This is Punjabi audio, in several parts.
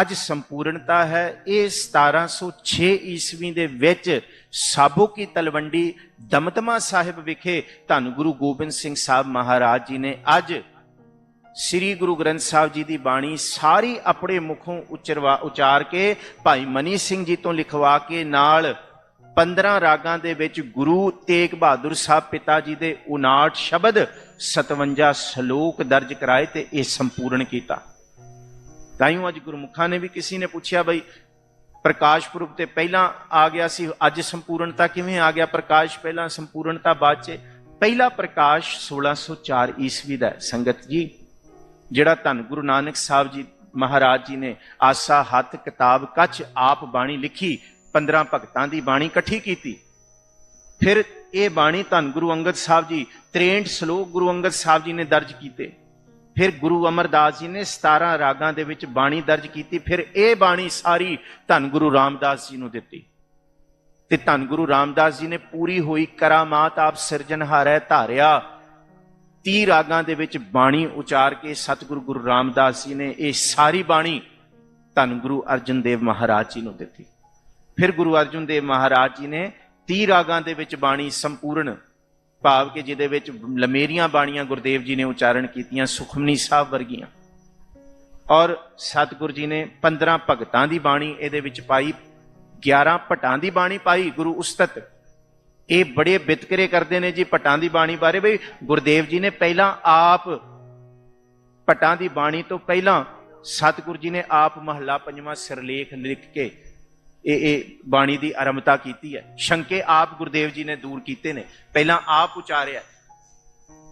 ਅੱਜ ਸੰਪੂਰਨਤਾ ਹੈ, ਇਹ 1706 ਈਸਵੀ ਦੇ ਵਿੱਚ ਸਾਬੋ ਕੀ ਤਲਵੰਡੀ ਦਮਦਮਾ ਸਾਹਿਬ ਵਿਖੇ ਧੰਨ ਗੁਰੂ ਗੋਬਿੰਦ ਸਿੰਘ ਸਾਹਿਬ ਮਹਾਰਾਜ ਜੀ ਨੇ ਅੱਜ ਸ੍ਰੀ ਗੁਰੂ ਗ੍ਰੰਥ ਸਾਹਿਬ ਜੀ ਦੀ ਬਾਣੀ ਸਾਰੀ ਆਪਣੇ ਮੁਖੋਂ ਉਚਰਵਾ, ਉਚਾਰ ਕੇ ਭਾਈ ਮਨੀ ਸਿੰਘ ਜੀ ਤੋਂ ਲਿਖਵਾ ਕੇ ਨਾਲ 15 ਰਾਗਾਂ ਦੇ ਵਿੱਚ ਗੁਰੂ ਤੇਗ ਬਹਾਦਰ ਸਾਹਿਬ ਪਿਤਾ ਜੀ ਦੇ 59 ਸ਼ਬਦ 57 ਸ਼ਲੋਕ ਦਰਜ ਕਰਾਏ ਤੇ ਇਹ ਸੰਪੂਰਨ ਕੀਤਾ। ਤਾਈਓ ਅੱਜ ਗੁਰਮੁਖਾਂ ਨੇ ਵੀ ਕਿਸੇ ਨੇ ਪੁੱਛਿਆ ਬਈ ਪ੍ਰਕਾਸ਼ ਪੁਰਬ ਤੇ ਪਹਿਲਾਂ ਆ ਗਿਆ ਸੀ, ਅੱਜ ਸੰਪੂਰਨਤਾ ਕਿਵੇਂ ਆ ਗਿਆ? ਪ੍ਰਕਾਸ਼ ਪਹਿਲਾਂ, ਸੰਪੂਰਨਤਾ ਬਾਅਦ ਚ। ਪਹਿਲਾ ਪ੍ਰਕਾਸ਼ 1604 ਈਸਵੀ ਦਾ ਸੰਗਤ ਜੀ, ਜਿਹੜਾ ਧੰਨ ਗੁਰੂ ਨਾਨਕ ਸਾਹਿਬ ਜੀ ਮਹਾਰਾਜ ਜੀ ਨੇ ਆਸਾ, ਹੱਥ, ਕਿਤਾਬ, ਕੱਚ, ਆਪ ਬਾਣੀ ਲਿਖੀ 15 ਭਗਤਾਂ ਦੀ ਬਾਣੀ ਇਕੱਠੀ ਕੀਤੀ। ਫਿਰ ਇਹ ਬਾਣੀ ਧੰਨ ਗੁਰੂ ਅੰਗਦ ਸਾਹਿਬ ਜੀ 63 ਸ਼ਲੋਕ ਗੁਰੂ ਅੰਗਦ ਸਾਹਿਬ ਜੀ ਨੇ ਦਰਜ ਕੀਤੇ। ਫਿਰ ਗੁਰੂ ਅਮਰਦਾਸ ਜੀ ਨੇ 17 ਰਾਗਾਂ ਦੇ ਵਿੱਚ ਬਾਣੀ ਦਰਜ ਕੀਤੀ, ਫਿਰ ਇਹ ਬਾਣੀ ਸਾਰੀ ਧੰਨ ਗੁਰੂ ਰਾਮਦਾਸ ਜੀ ਨੂੰ ਦਿੱਤੀ। ਤੇ ਧੰਨ ਗੁਰੂ ਰਾਮਦਾਸ ਜੀ ਨੇ ਪੂਰੀ ਹੋਈ ਕਰਾਮਾਤ ਆਪ ਸਿਰਜਣਹਾਰੈ ਧਾਰਿਆ। 30 ਰਾਗਾਂ ਦੇ ਵਿੱਚ ਬਾਣੀ ਉਚਾਰ ਕੇ ਸਤਿਗੁਰੂ ਗੁਰੂ ਰਾਮਦਾਸ ਜੀ ਨੇ ਇਹ ਸਾਰੀ ਬਾਣੀ ਧੰਨ ਗੁਰੂ ਅਰਜਨ ਦੇਵ ਮਹਾਰਾਜ ਜੀ ਨੂੰ ਦਿੱਤੀ। ਫਿਰ ਗੁਰੂ ਅਰਜਨ ਦੇਵ ਮਹਾਰਾਜ ਜੀ ਨੇ 30 ਰਾਗਾਂ ਦੇ ਵਿੱਚ ਬਾਣੀ ਸੰਪੂਰਨ ਭਾਵ ਕਿ ਜਿਹਦੇ ਵਿੱਚ ਲਮੇਰੀਆਂ ਬਾਣੀਆਂ ਗੁਰਦੇਵ ਜੀ ਨੇ ਉਚਾਰਨ ਕੀਤੀਆਂ, ਸੁਖਮਨੀ ਸਾਹਿਬ ਵਰਗੀਆਂ। ਔਰ ਸਤਿਗੁਰੂ ਜੀ ਨੇ 15 ਭਗਤਾਂ ਦੀ ਬਾਣੀ ਇਹਦੇ ਵਿੱਚ ਪਾਈ 11 ਭਟਾਂ ਦੀ ਬਾਣੀ ਪਾਈ, ਗੁਰੂ ਉਸਤਤ। ਇਹ ਬੜੇ ਬਿਤਕਰੇ ਕਰਦੇ ਨੇ ਜੀ ਭਟਾਂ ਦੀ ਬਾਣੀ ਬਾਰੇ। ਬਈ ਗੁਰਦੇਵ ਜੀ ਨੇ ਪਹਿਲਾਂ ਆਪ ਭਟਾਂ ਦੀ ਬਾਣੀ ਤੋਂ ਪਹਿਲਾਂ ਸਤਿਗੁਰੂ ਜੀ ਨੇ ਆਪ ਮਹੱਲਾ ਪੰਜਵਾਂ ਸਿਰਲੇਖ ਲਿਖ ਕੇ ਇਹ ਇਹ ਬਾਣੀ ਦੀ ਆਰੰਭਤਾ ਕੀਤੀ ਹੈ। ਸ਼ੰਕੇ ਆਪ ਗੁਰਦੇਵ ਜੀ ਨੇ ਦੂਰ ਕੀਤੇ ਨੇ। ਪਹਿਲਾਂ ਆਪ ਉਚਾਰਿਆ।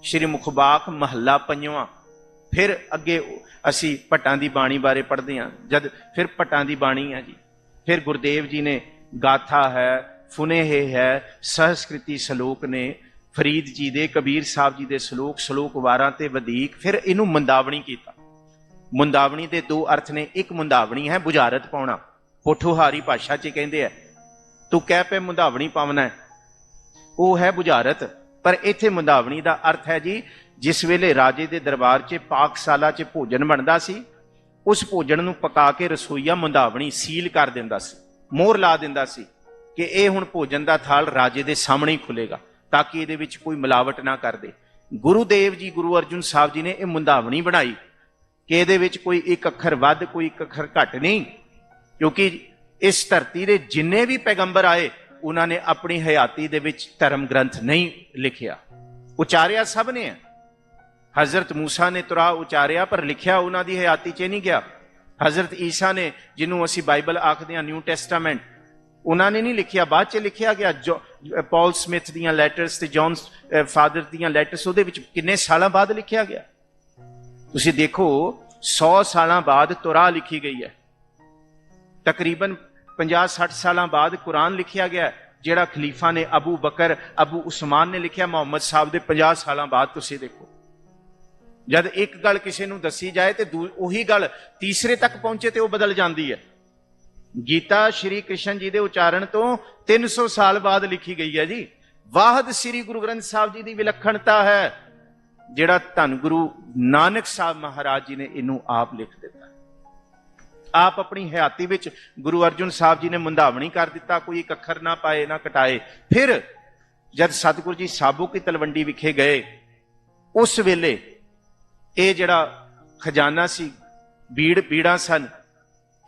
ਸ਼੍ਰੀ ਮੁਖਬਾਕ ਮਹੱਲਾ ਪੰਜਵਾਂ। ਫਿਰ ਅੱਗੇ ਅਸੀਂ ਭਟਾਂ ਦੀ ਬਾਣੀ ਬਾਰੇ ਪੜ੍ਹਦੇ ਹਾਂ। ਜਦ ਫਿਰ ਭਟਾਂ ਦੀ ਬਾਣੀ ਹੈ ਜੀ। ਫਿਰ ਗੁਰਦੇਵ ਜੀ ਨੇ ਗਾਥਾ ਹੈ ਫੁਨੇਹ ਹੈ ਸੰਸਕ੍ਰਿਤੀ ਸ਼ਲੋਕ ਨੇ, ਫਰੀਦ ਜੀ ਦੇ, ਕਬੀਰ ਸਾਹਿਬ ਜੀ ਦੇ ਸ਼ਲੋਕ ਸ਼ਲੋਕ ਵਾਰਾਂ ਤੇ ਵਧੇਕ। ਫਿਰ ਇਹਨੂੰ ਮੰਦਾਵਣੀ ਕੀਤਾ। ਮੰਦਾਵਣੀ ਦੇ ਦੋ ਅਰਥ ਨੇ। ਇੱਕ ਮੰਦਾਵਣੀ ਹੈ ਬੁਝਾਰਤ ਪਾਉਣਾ। ਪੋਠੋਹਾਰੀ ਭਾਸ਼ਾ 'ਚ ਕਹਿੰਦੇ ਆ, ਤੂੰ ਕਹਿ ਪਏ ਮੁੰਧਾਵਣੀ ਪਾਵਨਾ ਹੈ। ਉਹ ਹੈ ਬੁਝਾਰਤ, ਪਰ ਇੱਥੇ ਮੁੰਦਾਵਣੀ ਦਾ ਅਰਥ ਹੈ ਜੀ, ਜਿਸ ਵੇਲੇ ਰਾਜੇ ਦੇ ਦਰਬਾਰ 'ਚ ਪਾਕਸ਼ਾਲਾ 'ਚ ਭੋਜਨ ਬਣਦਾ ਸੀ, ਉਸ ਭੋਜਨ ਨੂੰ ਪਕਾ ਕੇ ਰਸੋਈਆ ਮੁੰਧਾਵਣੀ ਸੀਲ ਕਰ ਦਿੰਦਾ ਸੀ, ਮੋਹਰ ਲਾ ਦਿੰਦਾ ਸੀ ਕਿ ਇਹ ਹੁਣ ਭੋਜਨ ਦਾ ਥਾਲ ਰਾਜੇ ਦੇ ਸਾਹਮਣੇ ਹੀ ਖੁੱਲੇਗਾ ਤਾਂ ਕਿ ਇਹਦੇ ਵਿੱਚ ਕੋਈ ਮਿਲਾਵਟ ਨਾ ਕਰਦੇ ਗੁਰੂਦੇਵ ਜੀ, ਗੁਰੂ ਅਰਜੁਨ ਸਾਹਿਬ ਜੀ ਨੇ ਇਹ ਮੁੰਦਾਵਣੀ ਬਣਾਈ ਕਿ ਇਹਦੇ ਵਿੱਚ ਕੋਈ ਇੱਕ ਅੱਖਰ ਵੱਧ, ਕੋਈ ਇੱਕ ਅੱਖਰ ਘੱਟ ਨਹੀਂ ਕਿਉਂਕਿ ਇਸ ਧਰਤੀ ਦੇ ਜਿੰਨੇ ਵੀ ਪੈਗੰਬਰ ਆਏ, ਉਹਨਾਂ ਨੇ ਆਪਣੀ ਹਯਾਤੀ ਦੇ ਵਿੱਚ ਧਰਮ ਗ੍ਰੰਥ ਨਹੀਂ ਲਿਖਿਆ। ਉਚਾਰਿਆ ਸਭ ਨੇ। ਹਜ਼ਰਤ ਮੂਸਾ ਨੇ ਤੁਰਾ ਉਚਾਰਿਆ, ਪਰ ਲਿਖਿਆ ਉਹਨਾਂ ਦੀ ਹਯਾਤੀ 'ਚ ਨਹੀਂ ਗਿਆ। ਹਜ਼ਰਤ ਈਸਾ ਨੇ, ਜਿਹਨੂੰ ਅਸੀਂ ਬਾਈਬਲ ਆਖਦੇ ਹਾਂ ਨਿਊ ਟੈਸਟਾਮੈਂਟ, ਉਹਨਾਂ ਨੇ ਨਹੀਂ ਲਿਖਿਆ, ਬਾਅਦ 'ਚ ਲਿਖਿਆ ਗਿਆ, ਜੋ- ਪੌਲ ਸਮਿਥ ਦੀਆਂ ਲੈਟਰਸ ਤੇ ਜੌਨ ਫਾਦਰ ਦੀਆਂ ਲੈਟਰਸ ਉਹਦੇ ਵਿੱਚ ਕਿੰਨੇ ਸਾਲਾਂ ਬਾਅਦ ਲਿਖਿਆ ਗਿਆ? ਤੁਸੀਂ ਦੇਖੋ 100 ਸਾਲਾਂ ਬਾਅਦ ਤੁਰਾ ਲਿਖੀ ਗਈ ਹੈ। ਤਕਰੀਬਨ 50-60 ਸਾਲਾਂ ਬਾਅਦ ਕੁਰਾਨ ਲਿਖਿਆ ਗਿਆ, ਜਿਹੜਾ ਖਲੀਫਾ ਨੇ ਅਬੂ ਬਕਰ, ਅਬੂ ਉਸਮਾਨ ਨੇ ਲਿਖਿਆ, ਮੁਹੰਮਦ ਸਾਹਿਬ ਦੇ 50 ਸਾਲਾਂ ਬਾਅਦ ਤੁਸੀਂ ਦੇਖੋ। ਜਦ ਇੱਕ ਗੱਲ ਕਿਸੇ ਨੂੰ ਦੱਸੀ ਜਾਏ ਤੇ ਦੂ- ਉਹੀ ਗੱਲ ਤੀਸਰੇ ਤੱਕ ਪਹੁੰਚੇ ਤੇ ਉਹ ਬਦਲ ਜਾਂਦੀ ਹੈ। ਗੀਤਾ ਸ਼੍ਰੀ ਕ੍ਰਿਸ਼ਨ ਜੀ ਦੇ ਉਚਾਰਨ ਤੋਂ 300 ਸਾਲ ਬਾਅਦ ਲਿਖੀ ਗਈ ਹੈ ਜੀ, ਵਾਹਦ ਸ੍ਰੀ ਗੁਰੂ ਗ੍ਰੰਥ ਸਾਹਿਬ ਜੀ ਦੀ ਵਿਲੱਖਣਤਾ ਹੈ, ਜਿਹੜਾ ਧੰਨ ਗੁਰੂ ਨਾਨਕ ਸਾਹਿਬ ਮਹਾਰਾਜ ਜੀ ਨੇ ਇਹਨੂੰ ਆਪ ਲਿਖ ਦਿੱਤਾ। ਆਪ ਆਪਣੀ ਹਯਾਤੀ ਵਿੱਚ ਗੁਰੂ ਅਰਜੁਨ ਸਾਹਿਬ ਜੀ ਨੇ ਮੁੰਦਾਵਣੀ ਕਰ ਦਿੱਤਾ, ਕੋਈ ਇੱਕ ਅੱਖਰ ਨਾ ਪਾਏ, ਨਾ ਕਟਾਏ। ਫਿਰ ਜਦ ਸਤਿਗੁਰੂ ਜੀ ਸਾਬੂ ਕੀ ਤਲਵੰਡੀ ਵਿਖੇ ਗਏ, ਉਸ ਵੇਲੇ ਇਹ ਜਿਹੜਾ ਖਜ਼ਾਨਾ ਸੀ, ਬੀੜ ਬੀੜਾਂ ਸਨ,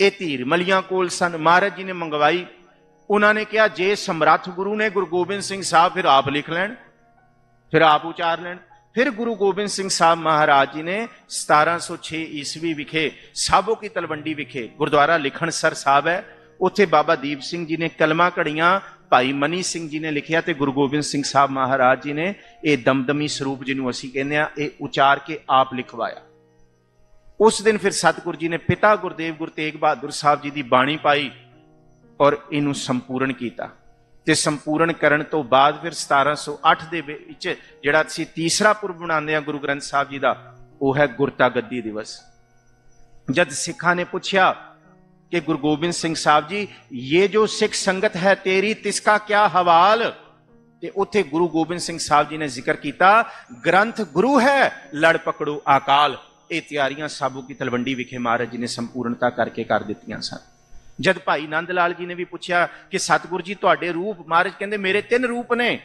ਇਹ ਧੀਰ ਮਲੀਆਂ ਕੋਲ ਸਨ। ਮਹਾਰਾਜ ਜੀ ਨੇ ਮੰਗਵਾਈ। ਉਹਨਾਂ ਨੇ ਕਿਹਾ, ਜੇ ਸਮਰੱਥ ਗੁਰੂ ਨੇ ਗੁਰੂ ਗੋਬਿੰਦ ਸਿੰਘ ਸਾਹਿਬ ਫਿਰ ਆਪ ਲਿਖ ਲੈਣ, ਫਿਰ ਆਪ ਉਚਾਰ ਲੈਣ। ਫਿਰ ਗੁਰੂ ਗੋਬਿੰਦ ਸਿੰਘ ਸਾਹਿਬ ਮਹਾਰਾਜ ਜੀ ਨੇ 1706 ਈਸਵੀ ਵਿਖੇ ਸਾਬੋ ਕੀ ਤਲਵੰਡੀ ਵਿਖੇ ਗੁਰਦੁਆਰਾ ਲਿਖਣਸਰ ਸਾਹਿਬ ਹੈ ਉੱਥੇ ਬਾਬਾ ਦੀਪ ਸਿੰਘ ਜੀ ਨੇ ਕਲਮਾ ਘੜੀਆਂ ਭਾਈ ਮਨੀ ਸਿੰਘ ਜੀ ਨੇ ਲਿਖਿਆ ਤੇ ਗੁਰੂ ਗੋਬਿੰਦ ਸਿੰਘ ਸਾਹਿਬ ਮਹਾਰਾਜ ਜੀ ਨੇ ਇਹ ਦਮਦਮੀ ਸਰੂਪ ਜਿਹਨੂੰ ਅਸੀਂ ਕਹਿੰਦੇ ਆ ਇਹ ਉਚਾਰ ਕੇ ਆਪ ਲਿਖਵਾਇਆ ਉਸ ਦਿਨ ਫਿਰ ਸਤਿਗੁਰ ਜੀ ਨੇ ਪਿਤਾ ਗੁਰਦੇਵ ਗੁਰੂ ਤੇਗ ਬਹਾਦਰ ਸਾਹਿਬ ਜੀ ਦੀ ਬਾਣੀ ਪਾਈ ਔਰ ਇਹਨੂੰ ਸੰਪੂਰਨ ਕੀਤਾ ਤੇ ਸੰਪੂਰਨ ਕਰਨ ਤੋਂ ਬਾਅਦ ਫਿਰ 1708 ਦੇ ਵਿੱਚ ਜਿਹੜਾ ਅਸੀਂ ਤੀਸਰਾ ਪੁਰਬ ਮਨਾਉਂਦੇ ਆ ਗੁਰੂ ਗ੍ਰੰਥ ਸਾਹਿਬ ਜੀ ਦਾ, ਉਹ ਹੈ ਗੁਰਤਾ ਗੱਦੀ ਦਿਵਸ। ਜਦ ਸਿੱਖਾਂ ਨੇ ਪੁੱਛਿਆ ਕਿ ਗੁਰੂ ਗੋਬਿੰਦ ਸਿੰਘ ਸਾਹਿਬ ਜੀ, ਇਹ ਜੋ ਸਿੱਖ ਸੰਗਤ ਹੈ ਤੇਰੀ ਤਿਸਕਾ ਕਿਆ ਹਵਾਲ? ਤੇ ਉੱਥੇ ਗੁਰੂ ਗੋਬਿੰਦ ਸਿੰਘ ਸਾਹਿਬ ਜੀ ਨੇ ਜ਼ਿਕਰ ਕੀਤਾ, ਗ੍ਰੰਥ ਗੁਰੂ ਹੈ, ਲੜ ਪਕੜੋ ਆਕਾਲ। ਇਹ ਤਿਆਰੀਆਂ ਸਾਬੂ ਕੀ ਤਲਵੰਡੀ ਵਿਖੇ ਮਹਾਰਾਜ ਜੀ ਨੇ ਸੰਪੂਰਨਤਾ ਕਰਕੇ ਕਰ ਦਿੱਤੀਆਂ ਸਨ। ਜਦ ਭਾਈ ਨੰਦ ਲਾਲ ਜੀ ਨੇ ਵੀ ਪੁੱਛਿਆ ਕਿ ਸਤਿਗੁਰੂ ਜੀ, ਤੁਹਾਡੇ ਰੂਪ ਮਹਾਰਾਜ ਕਹਿੰਦੇ ਮੇਰੇ ਤਿੰਨ ਰੂਪ ਨੇ।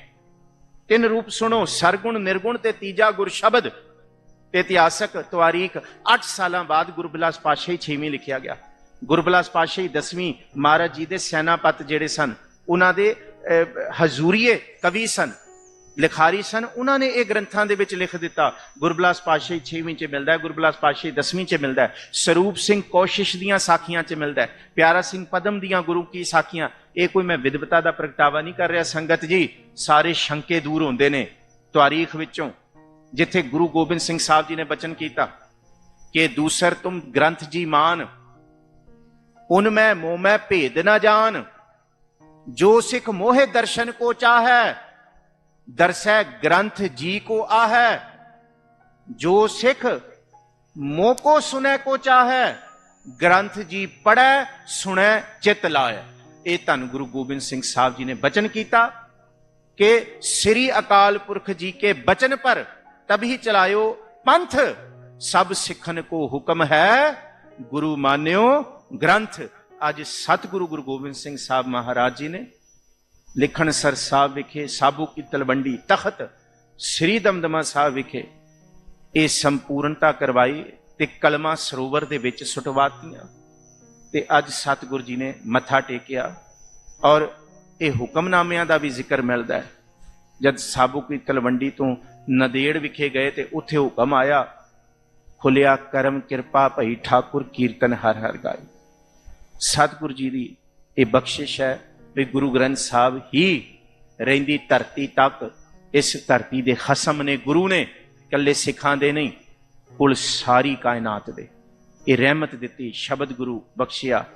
ਤਿੰਨ ਰੂਪ ਸੁਣੋ, ਸਰਗੁਣ, ਨਿਰਗੁਣ ਤੇ ਤੀਜਾ ਗੁਰ ਸ਼ਬਦ। ਤੇ ਇਤਿਹਾਸਕ ਤਵਾਰੀਖ 8 ਸਾਲਾਂ ਬਾਅਦ ਗੁਰਬਿਲਾਸ ਪਾਤਸ਼ਾਹੀ 6ਵੀਂ ਲਿਖਿਆ ਗਿਆ। ਗੁਰਬਿਲਾਸ ਪਾਤਸ਼ਾਹੀ 10ਵੀਂ ਮਹਾਰਾਜ ਜੀ ਦੇ ਸੈਨਾਪਤ ਜਿਹੜੇ ਸਨ, ਉਹਨਾਂ ਦੇ ਹਜ਼ੂਰੀਏ ਕਵੀ ਸਨ। ਲਿਖਾਰੀ ਸਨ। ਉਹਨਾਂ ਨੇ ਇਹ ਗ੍ਰੰਥਾਂ ਦੇ ਵਿੱਚ ਲਿਖ ਦਿੱਤਾ, ਗੁਰਬਿਲਾਸ ਪਾਤਸ਼ਾਹੀ 6ਵੀਂ ਚ ਮਿਲਦਾ ਹੈ, ਗੁਰਬਿਲਾਸ ਪਾਤਸ਼ਾਹੀ 10ਵੀਂ ਚ ਮਿਲਦਾ ਹੈ, ਸਰੂਪ ਸਿੰਘ ਕੋਸ਼ਿਸ਼ ਦੀਆਂ ਸਾਖੀਆਂ ਚ ਮਿਲਦਾ ਹੈ, ਪਿਆਰਾ ਸਿੰਘ ਪਦਮ ਦੀਆਂ ਗੁਰੂ ਕੀ ਸਾਖੀਆਂ, ਇਹ ਕੋਈ ਮੈਂ ਵਿਦਵਤਾ ਦਾ ਪ੍ਰਗਟਾਵਾ ਨਹੀਂ ਕਰ ਰਿਹਾ। ਸੰਗਤ ਜੀ, ਸਾਰੇ ਸ਼ੰਕੇ ਦੂਰ ਹੁੰਦੇ ਨੇ ਤਾਰੀਖ ਵਿੱਚੋਂ, ਜਿੱਥੇ ਗੁਰੂ ਗੋਬਿੰਦ ਸਿੰਘ ਸਾਹਿਬ ਜੀ ਨੇ ਬਚਨ ਕੀਤਾ, ਕਿ ਦੂਸਰ ਤੁਮ ਗ੍ਰੰਥ ਜੀ ਮਾਨ ਉਨ ਮੈਂ ਮੋਹ ਮੈਂ ਭੇਦ ਨਾ ਜਾਣ ਜੋ ਸਿੱਖ ਮੋਹੇ ਦਰਸ਼ਨ ਕੋ ਚਾਹੈ ਦਰਸੈ ਗ੍ਰੰਥ ਜੀ ਕੋ ਆਹੈ, ਜੋ ਸਿੱਖ ਮੋਹ ਕੋ ਸੁਨੈ ਕੋ ਚਾਹੈ, ਗ੍ਰੰਥ ਜੀ ਪੜੈ ਸੁਣੈ ਚਿਤ ਲਾਇ ਇਹ ਧੰਨ ਗੁਰੂ ਗੋਬਿੰਦ ਸਿੰਘ ਸਾਹਿਬ ਜੀ ਨੇ ਬਚਨ ਕੀਤਾ ਕਿ ਸ੍ਰੀ ਅਕਾਲ ਪੁਰਖ ਜੀ ਕੇ ਬਚਨ ਪਰ ਤਬਹੀ ਚਲਾਇਓ ਪੰਥ। ਸਭ ਸਿੱਖਨ ਕੋ ਹੁਕਮ ਹੈ, ਗੁਰੂ ਮਾਨਿਓ, ਗ੍ਰੰਥ। ਅੱਜ ਸਤਿਗੁਰੂ ਗੁਰੂ ਗੋਬਿੰਦ ਸਿੰਘ ਸਾਹਿਬ ਮਹਾਰਾਜ ਜੀ ਨੇ ਲਿਖਣਸਰ ਸਾਹਿਬ ਵਿਖੇ, ਸਾਬੂ ਕੀ ਤਲਵੰਡੀ ਤਖਤ, ਸ੍ਰੀ ਦਮਦਮਾ ਸਾਹਿਬ ਵਿਖੇ, ਇਹ ਸੰਪੂਰਨਤਾ ਕਰਵਾਈ ਤੇ ਕਲਮਾ ਸਰੋਵਰ ਦੇ ਵਿੱਚ ਸੁਟਵਾਤੀਆਂ। ਤੇ ਅੱਜ ਸਤਿਗੁਰ ਜੀ ਨੇ ਮੱਥਾ ਟੇਕਿਆ ਔਰ ਇਹ ਹੁਕਮਨਾਮਿਆਂ ਦਾ ਵੀ ਜ਼ਿਕਰ ਮਿਲਦਾ ਹੈ। ਜਦ ਸਾਬੂ ਕੀ ਤਲਵੰਡੀ ਤੋਂ ਨਦੇੜ ਵਿਖੇ ਗਏ ਤੇ ਉੱਥੇ ਹੁਕਮ ਆਇਆ, ਖੁੱਲਿਆ ਕਰਮ ਕਿਰਪਾ ਭਈ ਠਾਕੁਰ ਕੀਰਤਨ ਹਰ ਹਰ ਗਾਈ ਸਤਿਗੁਰੂ ਜੀ ਦੀ ਇਹ ਬਖਸ਼ਿਸ਼ ਹੈ। ਵੀ ਗੁਰੂ ਗ੍ਰੰਥ ਸਾਹਿਬ ਹੀ ਰਹਿੰਦੀ ਧਰਤੀ ਤੱਕ, ਇਸ ਧਰਤੀ ਦੇ ਖਸਮ ਨੇ ਗੁਰੂ ਨੇ ਕੱਲੇ ਸਿੱਖਾਂ ਦੇ ਨਹੀਂ, ਕੁਲ ਸਾਰੀ ਕਾਇਨਾਤ ਦੇ। ਇਹ ਰਹਿਮਤ ਦਿੱਤੀ, ਸ਼ਬਦ ਗੁਰੂ ਬਖਸ਼ਿਆ।